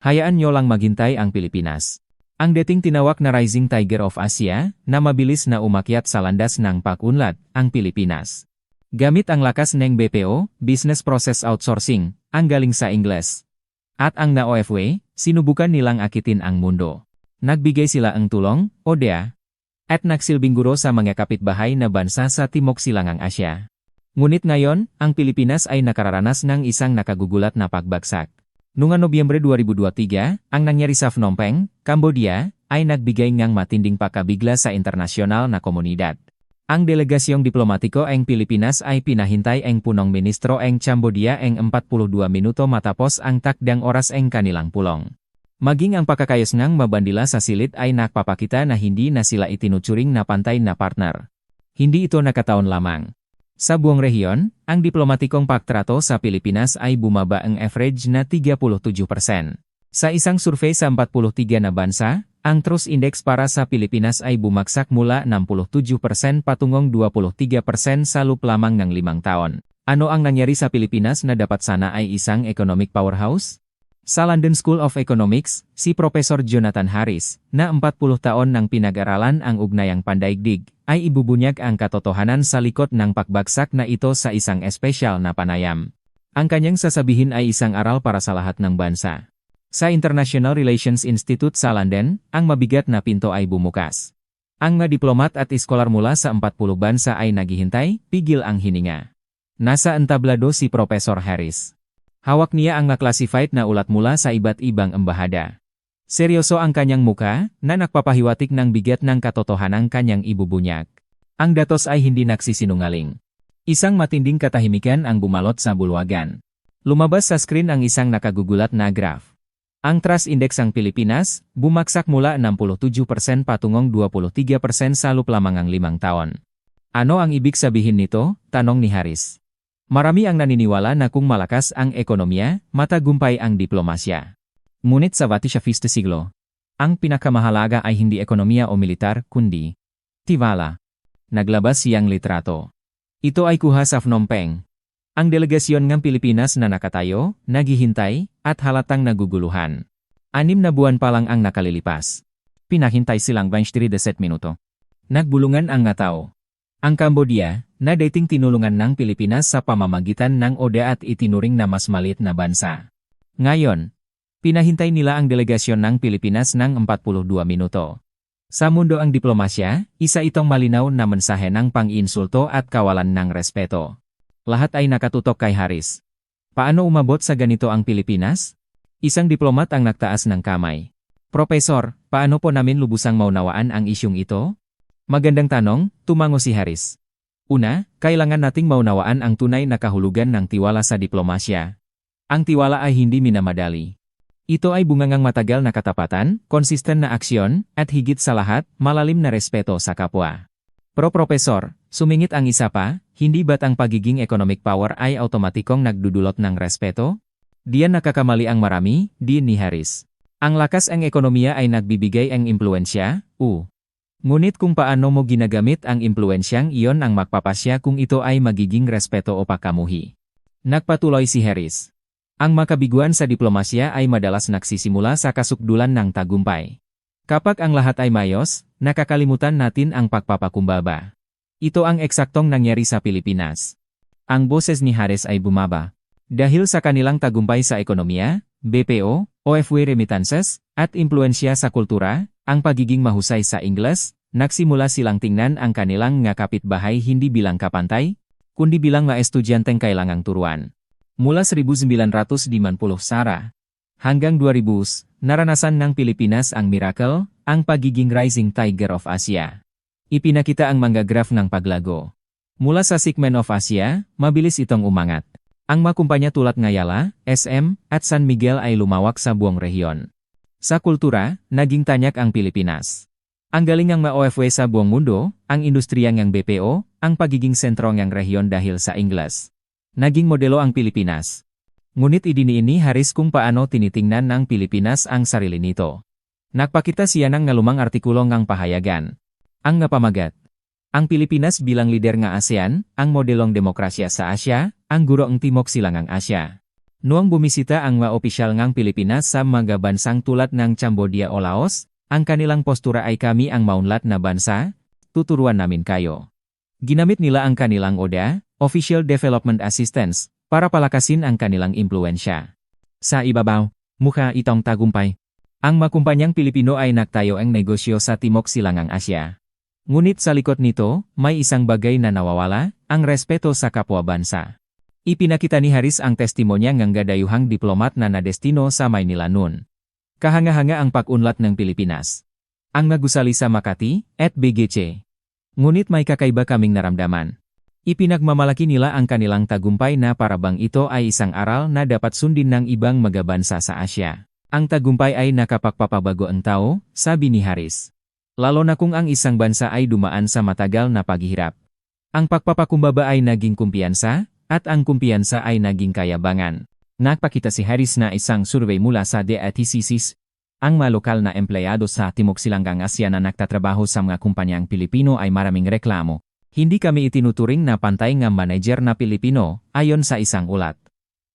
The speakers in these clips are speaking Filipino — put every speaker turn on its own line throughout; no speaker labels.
Hayaan nyo lang maghintay ang Pilipinas. Ang dating tinawag na Rising Tiger of Asia, na mabilis na umakyat sa landas ng pakunlad, ang Pilipinas. Gamit ang lakas ng BPO, Business Process Outsourcing, ang galing sa Ingles. At ang na-OFW, sinubukan nilang akitin ang mundo. Nagbigay sila ang tulong, ODA, at nagsilbing guro sa mga kapitbahay na bansa sa Timog Silangang Asya. Ngunit ngayon, ang Pilipinas ay nakararanas ng isang nakagugulat na pagbagsak. Noong Nobyembre 2023, ang nangyari sa Phnom Penh, Cambodia, ay nagbigay ng matinding pakabigla sa internasyonal na komunidad. Ang delegasyong diplomatiko ng Pilipinas ay pinahintay ang punong ministro ng Cambodia ang 42 minuto matapos ang takdang oras ang kanilang pulong. Maging ang pakakayos ng mabandila sa silid ay nakpapakita na hindi na sila itinuturing na pantay na partner. Hindi ito nakataon lamang. Sa buong rehiyon, ang diplomatikong pagtrato sa Pilipinas ay bumaba ang average na 37%. Sa isang survey sa 43 na bansa, ang Trust Index para sa Pilipinas ay bumagsak mula 67% patungong 23% sa loop lamang ng limang taon. Ano ang nangyari sa Pilipinas na dapat sana ay isang economic powerhouse? Sa London School of Economics, si Professor Jonathan Harris, na 40 taon nang pinag-aralan ang ugnayang pandaigdig, ay ibubunyag ang katotohanan sa likod ng pagbagsak na ito sa isang espesyal na panayam. Ang kanyang sasabihin ay isang aral para sa lahat ng bansa. Sa International Relations Institute sa London, ang mabigat na pinto ay bumukas. Ang mga diplomat at iskolar mula sa 40 bansa ay naghihintay, pigil ang hininga. Nasa entablado si Professor Harris. Hawak niya ang na-classified na ulat mula sa iba't ibang embahada. Seryoso ang kanyang muka, na nagpapahiwatik ng bigat ng katotohanan kanyang ibubunyag. Ang datos ay hindi nagsisinungaling. Isang matinding katahimikan ang bumalot sa bulwagan. Lumabas sa screen ang isang nakagugulat na graph. Ang Trust Index ng Pilipinas, bumagsak mula 67% patungong 23% sa loop lamang ang limang taon. Ano ang ibig sabihin nito? Tanong ni Harris. Marami ang naniniwala na kung malakas ang ekonomiya, matagumpay ang diplomasya. Ngunit sa Vatisha Fista Siglo, ang pinakamahalaga ay hindi ekonomiya o militar, kundi tiwala. Naglabas siyang litrato. Ito ay kuha sa Phnom Penh. Ang delegasyon ng Pilipinas na nakatayo, naghihintay, at halatang naguguluhan. Anim na buwan pa lang ang nakalilipas. Pinahintay silang 23 minuto. Nagbulungan ang nga tao. Ang Cambodia, na dating tinulungan ng Pilipinas sa pamamagitan ng ODA at itinuring na mas malit na bansa. Ngayon, pinahintay nila ang delegasyon ng Pilipinas ng 42 minuto. Sa mundo ang diplomasya, isa itong malinaw na mensahe ng pang-insulto at kawalan ng respeto. Lahat ay nakatutok kay Harris. Paano umabot sa ganito ang Pilipinas? Isang diplomat ang nagtaas ng kamay. Profesor, paano po namin lubusang maunawaan ang isyong ito? Magandang tanong, tumango si Harris. Una, kailangan nating maunawaan ang tunay na kahulugan ng tiwala sa diplomasya. Ang tiwala ay hindi minamadali. Ito ay bungangang matagal na katapatan, konsisten na aksyon, at higit sa lahat, malalim na respeto sa kapwa. Pro-profesor, sumingit ang isa pa, hindi ba't ang pagiging economic power ay automatikong nagdudulot ng respeto? Diyan nakakamali ang marami, di ni Harris. Ang lakas ang ekonomiya ay nagbibigay ang impluensya, u. Ngunit kung paano mo ginagamit ang impluensyang iyon ang magpapasya kung ito ay magiging respeto o pakamuhi. Nagpatuloy si Harris. Ang makabiguan sa diplomasya ay madalas nagsisimula sa kasukdulan ng tagumpay. Kapag ang lahat ay mayos, nakakalimutan natin ang pagpapakumbaba. Ito ang eksaktong nangyari sa Pilipinas. Ang boses ni Harris ay bumaba. Dahil sa kanilang tagumpay sa ekonomiya, BPO, OFW remittances, at impluensya sa kultura, ang pagiging mahusay sa Ingles, nagsimula silang tingnan ang kanilang nga kapitbahay hindi bilang kapantay, kundi bilang mga estudyanteng kailangang turuan. Mula 1950 Sara hanggang 2000, naranasan ng Pilipinas ang miracle, ang pagiging rising tiger of Asia. Ipinakita ang mga graph ng paglago. Mula sa Sigmen of Asia, mabilis itong umangat. Ang makumpanya tulad Ngayala, SM, at San Miguel ay lumawak sa buong rehiyon. Sa kultura, naging tanyak ang Pilipinas. Ang galing ng ma-OFW sa buong mundo, ang industriya ng BPO, ang pagiging sentro ng rehiyon dahil sa Ingles. Naging modelo ang Pilipinas. Ngunit idiniin ni Harris kung paano tinitingnan ng Pilipinas ang sarili nito. Nagpakita siya ng ngalumang artikulo ng pahayagan. Ang napamagat. Ang Pilipinas bilang lider ng ASEAN, ang modelong demokrasya sa Asya, ang guro ang Timok Silangang Asya. Noong bumisita ang mga opisyal ngang Pilipinas sa mga bansang tulad ng Cambodia o Laos, ang kanilang postura ay kami ang maunlad na bansa, tuturuan namin kayo. Ginamit nila ang kanilang ODA, Official Development Assistance, para palakasin ang kanilang impluensya. Sa ibabaw, mukha itong tagumpay. Ang makumpanyang Pilipino ay nagtayo ang negosyo sa Timok Silangang Asya. Ngunit sa likod nito, may isang bagay na nawawala, ang respeto sa kapwa bansa. Ipinakita ni Haris ang testimonya ng gadayuhang diplomat na nadestino sa Maynila noon. Kahanga-hanga ang pag-unlat ng Pilipinas. Ang nagusali sa Makati, at BGC. Ngunit may kakaiba kaming naramdaman. Ipinagmamalaki nila ang kanilang tagumpay na parabang ito ay isang aral na dapat sundin ng ibang magabansa sa Asya. Ang tagumpay ay nakapagpapabago ang tao, sabi ni Haris. Lalo na kung ang isang bansa ay dumaan sa matagal na paghihirap. Ang pagpapakumbaba ay naging kumpiyansa, at ang kumpiyansa ay naging kayabangan. Nagpakita si Harris na isang survey mula sa DATCCS, ang mga lokal na empleyado sa Timog Silanggang Asya na nagtatrabaho sa mga kumpanyang Pilipino ay maraming reklamo. Hindi kami itinuturing na pantay ng manager na Pilipino, ayon sa isang ulat.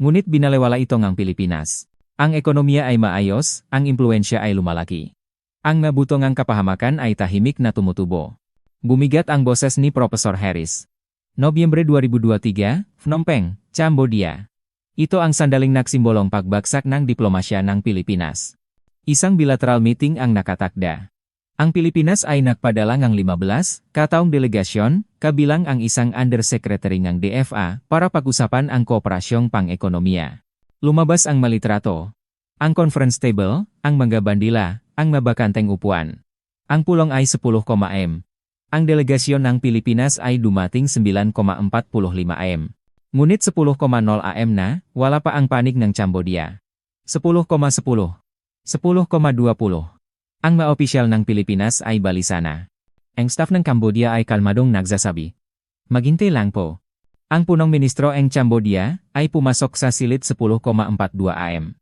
Ngunit binalewala ito ng Pilipinas. Ang ekonomiya ay maayos, ang impluensya ay lumalaki. Ang nabutong ang kapahamakan ay tahimik na tumutubo. Bumigat ang boses ni Profesor Harris. Nobyembre 2023, Phnom Penh, Cambodia. Ito ang sandaling nagsimbolong pagbagsak ng diplomasya ng Pilipinas. Isang bilateral meeting ang nakatakda. Ang Pilipinas ay nagpadala ng 15 kataong delegasyon, kabilang ang isang undersecretary ng DFA para pag-usapan ang kooperasyong pang-ekonomiya. Lumabas ang malitrato, ang conference table, ang mga bandila, ang mabakanteng upuan. Ang pulong ay 10,m. Ang delegasyon ng Pilipinas ay dumating 9,45 am. Ngunit 10,0 am na, wala pa ang panig ng Cambodia. 10,10. 10,20. Ang maopisyal ng Pilipinas ay balisana. Ang staff ng Cambodia ay kalmadong nagsasabi. Maghintay lang po. Ang punong ministro ng Cambodia ay pumasok sa silid 10,42 am.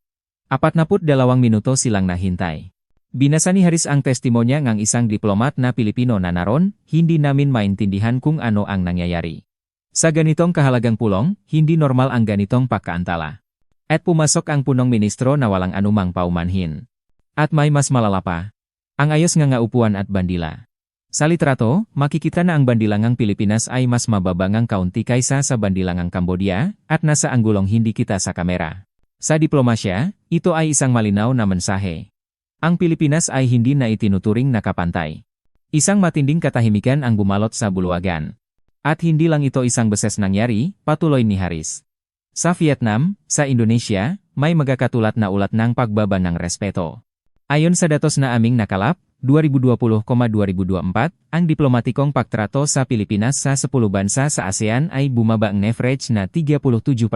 42 minuto silang nahintay. Binasa ni Haris ang testimonya ng isang diplomat na Pilipino na naron, hindi namin maintindihan kung ano ang nangyayari. Sa ganitong kahalagang pulong, hindi normal ang ganitong pagkaantala. At pumasok ang punong ministro na walang anumang paumanhin. At may mas malala pa. Ang ayos nga nga upuan at bandila. Sa litrato, makikita na ang bandilangang Pilipinas ay mas mababangang kaunti kaysa sa bandilangang Cambodia, at nasa anggulong hindi kita sa kamera. Sa diplomasya, ito ay isang malinaw na mensahe. Ang Pilipinas ay hindi na itinuturing na kapantay. Isang matinding katahimikan ang bumalot sa buluwagan. At hindi lang ito isang beses nangyari, patuloy ni Haris. Sa Vietnam, sa Indonesia, may magakatulat na ulat ng pagbaba ng respeto. Ayon sa datos na aming nakalap, 2020,2024, ang diplomatikong pagtrato sa Pilipinas sa 10 bansa sa ASEAN ay bumaba ang average na 37%.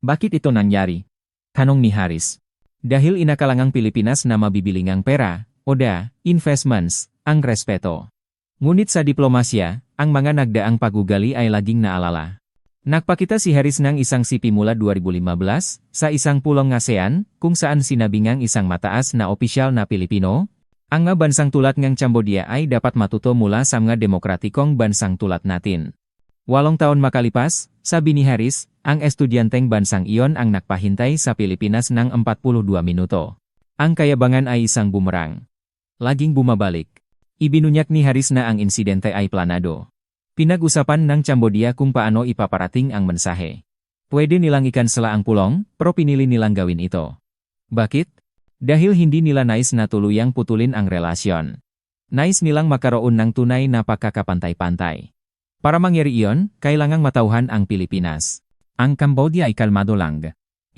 Bakit ito nangyari? Tanong ni Haris. Dahil inakalangang Pilipinas na mabibili ngang pera, ODA, investments, ang respeto. Ngunit sa diplomasya, ang mga nagdaang pagugali ay laging naalala. Nagpakita si Harris ng isang sipi mula 2015 sa isang pulong ASEAN kung saan sinabi ngang isang mataas na opisyal na Pilipino, ang nga bansang tulad ngang Cambodia ay dapat matuto mula sa mga demokratikong bansang tulad natin. Walong taon makalipas, sabi ni Harris, ang estudyanteng bansang iyon ang nagpahintay sa Pilipinas ng 42 minuto. Ang kayabangan ay isang bumerang. Laging bumabalik. Ibinunyak ni Harris na ang insidente ay planado. Pinag-usapan ng Cambodia kung paano ipaparating ang mensahe. Pwede nilang ikansela ang pulong, pero pinili nilang gawin ito. Bakit? Dahil hindi nila nais na tuluyang putulin ang relasyon. Nais nilang makaroon ng tunay na pagkakapantay-pantay. Para mangyari iyon, kailangang matauhan ang Pilipinas. Ang Cambodia ay kalmado lang.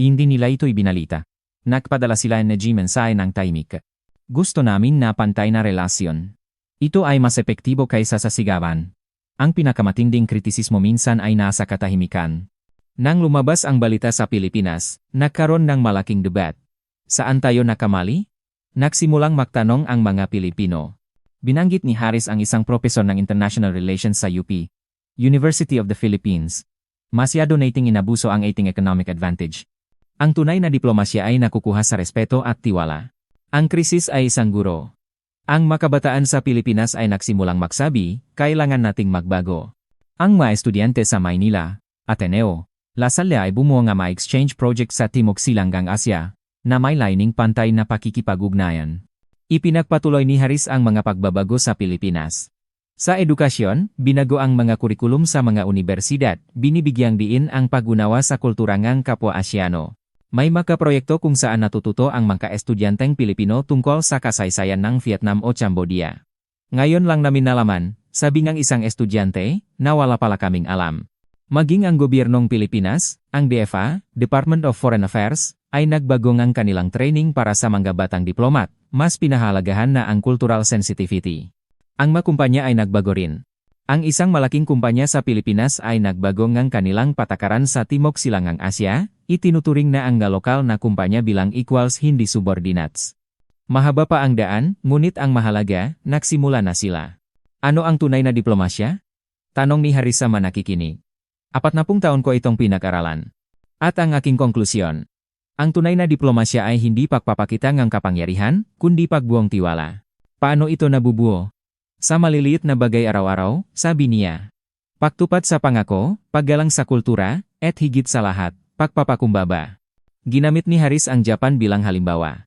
Hindi nila ito ibinalita. Nagpadala sila ng mensahe ng tahimik. Gusto namin na pantay na relasyon. Ito ay mas epektibo kaysa sa sigawan. Ang pinakamatinding kritisismo minsan ay nasa katahimikan. Nang lumabas ang balita sa Pilipinas, nagkaroon ng malaking debat. Saan tayo nakamali? Nagsimulang magtanong ang mga Pilipino. Binanggit ni Harris ang isang profesor ng International Relations sa UP, University of the Philippines, Masyado nating inabuso ang ating economic advantage. Ang tunay na diplomasya ay nakukuha sa respeto at tiwala. Ang krisis ay isang guro. Ang makabataan sa Pilipinas ay nagsimulang magsabi, kailangan nating magbago. Ang mga estudyante sa Maynila, Ateneo, Lasalya ay bumuo nga ma-exchange project sa Timog Silanggang Asya, na may lining pantay na pakikipag-ugnayan. Ipinagpatuloy ni Harris ang mga pagbabago sa Pilipinas. Sa edukasyon, binago ang mga kurikulum sa mga universidad, binibigyang diin ang pag-unawa sa kulturangang kapwa Asyano. May makaproyekto kung saan natututo ang mga estudyanteng Pilipino tungkol sa kasaysayan ng Vietnam o Cambodia. Ngayon lang namin nalaman, sabi ng isang estudyante, na wala pala kaming alam. Maging ang gobyernong Pilipinas, ang DFA, Department of Foreign Affairs, ay nagbago ng kanilang training para sa mga batang diplomat, mas pinahalagahan na ang cultural sensitivity. Ang makumpanya ay nagbago rin. Ang isang malaking kumpanya sa Pilipinas ay nagbago ng kanilang patakaran sa Timog Silangang Asya, itinuturing na ang lokal na kumpanya bilang equals hindi subordinates. Mahaba pa ang daan, ngunit ang mahalaga, nagsimula na sila. Ano ang tunay na diplomasya? Tanong ni Harisa manakikinig. Apat na pung taon ko itong pinag-aralan. At ang aking konklusyon. Ang tunay na diplomasya ay hindi pagpapakita ng kapangyarihan, kundi pagbuong tiwala. Paano ito nabubuo? Sa maliliit na bagay araw-araw, sabi niya. Pagtupad sa pangako, paggalang sa kultura, at higit sa lahat, pagpapakumbaba. Ginamit ni Haris ang Japan bilang halimbawa.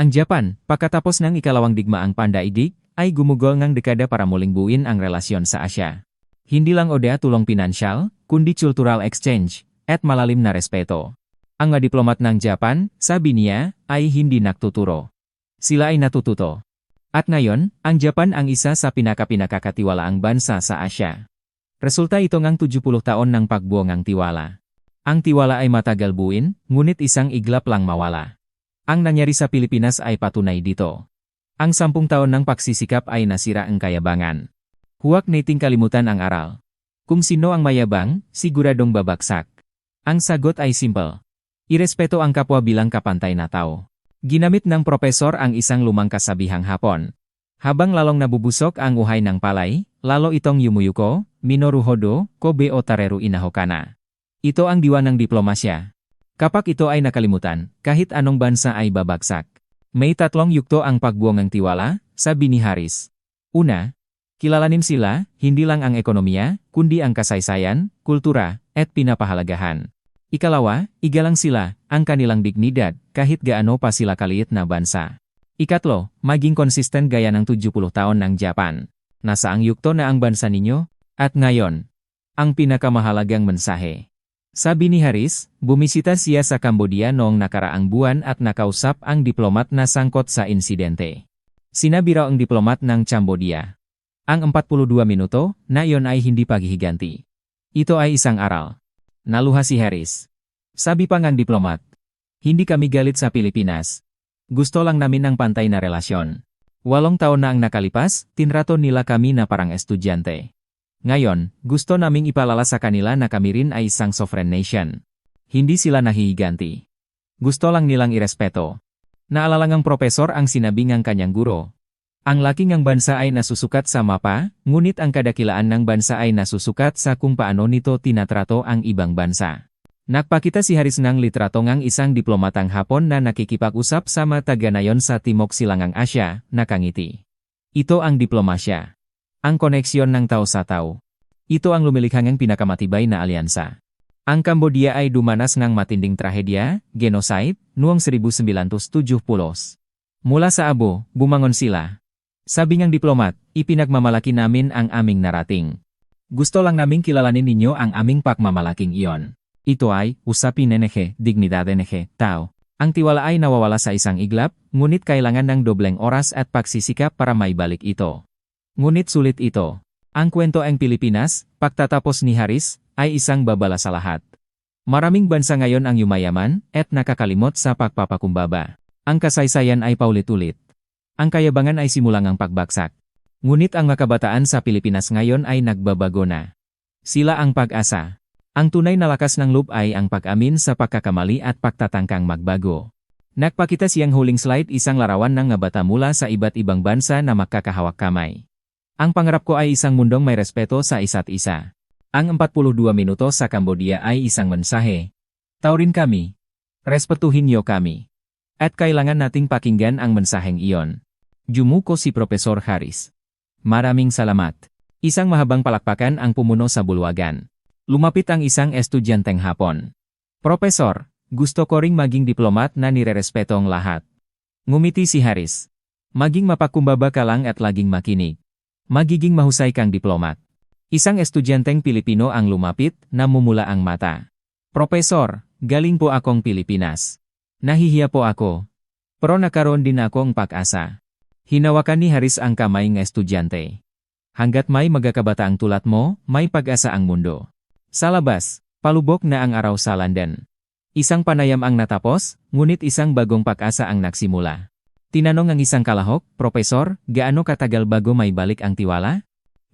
Ang Japan, pagkatapos ng ikalawang digmaang pandaigdig, ay gumugol ng dekada para muling buuin ang relasyon sa Asya. Hindi lang ODA tulong pinansyal, kundi cultural exchange, at malalim na respeto. Ang mga diplomat ng Japan, sabi niya, ay hindi nagtuturo. Sila ay natututo. At ngayon, ang Japan ang isa sa pinaka-pinakakatiwalaang bansa sa Asya. Resulta ito ng 70 taon ng pagbuo ng tiwala. Ang tiwala ay matagal buuin, ngunit isang iglap lang mawala. Ang nangyari sa Pilipinas ay patunay dito. Ang sampung taon ng pagsisikap ay nasira ang kayabangan. Huwag nating kalimutan ang aral. Kung sino ang mayabang, siguradong babaksak. Ang sagot ay simple. Irespeto ang kapwa bilang kapantay na tao. Ginamit ng propesor ang isang lumang kasabihang hapon. Habang lalong nabubusok ang uhay ng palay, lalo itong yumuyuko, minoruhodo, kobe o tareru inahokana. Ito ang diwa ng diplomasya. Kapag ito ay nakalimutan, kahit anong bansa ay babagsak. May tatlong yukto ang pagbuong ng tiwala, sabi ni Harris. Una, Kilalanin sila, hindi lang ang ekonomiya, kundi ang kasaysayan, kultura, at pinapahalagahan. Ikalawa, igalang sila, ang kanilang dignidad, kahit gaano pa sila kaliit na bansa. Ikatlo, maging konsisten gaya ng 70 taon ng Japan. Nasa ang yukto na ang bansa ninyo? At ngayon, ang pinakamahalagang mensahe. Sabi ni Harris, bumisita siya sa Cambodia noong nakaraang buwan at nakausap ang diplomat na sangkot sa insidente. Sinabi raw ang diplomat ng Cambodia, ang 42 minuto na iyon ay hindi paghihiganti. Ito ay isang aral. Naluha si Harris. Sabi pa ng diplomat, hindi kami galit sa Pilipinas. Gusto lang namin ng pantay na relasyon. Walong taon na ang nakalipas, tinrato nila kami na parang estudyante. Ngayon, gusto naming ipalala sa kanila na kami rin ay isang sovereign nation. Hindi sila nahihiganti. Gusto lang nilang irespeto. Naalala ng propesor ang sinabi ng kanyang guro, ang laki ng bansa ay nasusukat sa mapa, ngunit ang kadakilaan ng bansa ay nasusukat sa kung paano nito tinatrato ang ibang bansa. Nagpakita si Haris ng litrato ng isang diplomatang Hapon na nakikipag-usap sa mataganayon sa Timog Silangang Asya, nakangiti. Ito ang diplomasya. Ang koneksyon ng tao sa tao. Ito ang lumilikhang pinakamatibay na alyansa. Ang Cambodia ay dumanas ng matinding trahedya, genocide, noong 1970. Mula sa abo, bumangon sila, sabi ng diplomat, ipinagmamalaki namin ang aming narating. Gusto lang naming kilalanin ninyo ang aming pagmamalaking iyon. Ito ay, usapin NG, dignidad NG, tao. Ang tiwala ay nawawala sa isang iglap, ngunit kailangan ng dobleng oras at pagsisikap para maibalik ito. Ngunit sulit ito. Ang kwento ang Pilipinas, pagtatapos ni Haris, ay isang babala sa lahat. Maraming bansa ngayon ang yumayaman, at nakakalimot sa pagpapakumbaba. Ang kasaysayan ay paulit-ulit. Ang kayabangan ay simulang ang pagbaksak. Ngunit ang makabataan sa Pilipinas ngayon ay nagbabago na. Sila ang pag-asa. Ang tunay na lakas ng loob ay ang pag-amin sa pagkakamali at pagtatangkang magbago. Nagpakita siyang huling slide isang larawan ng nga mula sa iba't ibang bansa na magkakahawak kamay. Ang pangarap ko ay isang mundong may respeto sa isa't isa. Ang 42 minuto sa Cambodia ay isang mensahe. Taurin kami. Respetuhin niyo kami. At kailangan nating pakinggan ang mensaheng iyon. Jumuko si Profesor Harris. Maraming salamat. Isang mahabang palakpakan ang pumuno sa bulwagan. Lumapit ang isang estudyanteng hapon. Profesor, gusto ko ring maging diplomat na nirerespetong lahat. Ngumiti si Haris. Maging mapakumbaba ka lang at laging makinig. Magiging mahusay kang diplomat. Isang estudyanteng Pilipino ang lumapit, namumula ang mata. Profesor, galing po akong Pilipinas. Nahihiya po ako. Pero nakaroon din akong pag-asa. Hinawakan ni Haris ang kamay ng estudyante. Hanggat may magakabataang tulad mo, may pag-asa ang mundo. Sa labas, palubok na ang araw sa London. Isang panayam ang natapos, ngunit isang bagong pag-asa ang nagsimula. Tinanong ang isang kalahok, Profesor, gaano katagal bago may balik ang tiwala?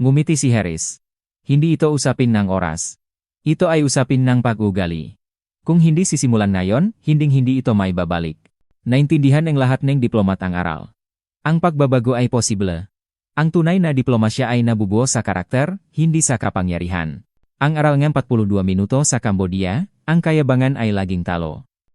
Ngumiti si Harris. Hindi ito usapin ng oras. Ito ay usapin ng pag-ugali. Kung hindi sisimulan ngayon, hinding-hindi ito may babalik. Naintindihan ng lahat ng diplomat ang aral. Ang pagbabago ay posible. Ang tunay na diplomasya ay nabubuo sa karakter, hindi sa kapangyarihan. Ang aral ng 42 minuto sa Cambodia, ang kayabangan ay laging talo.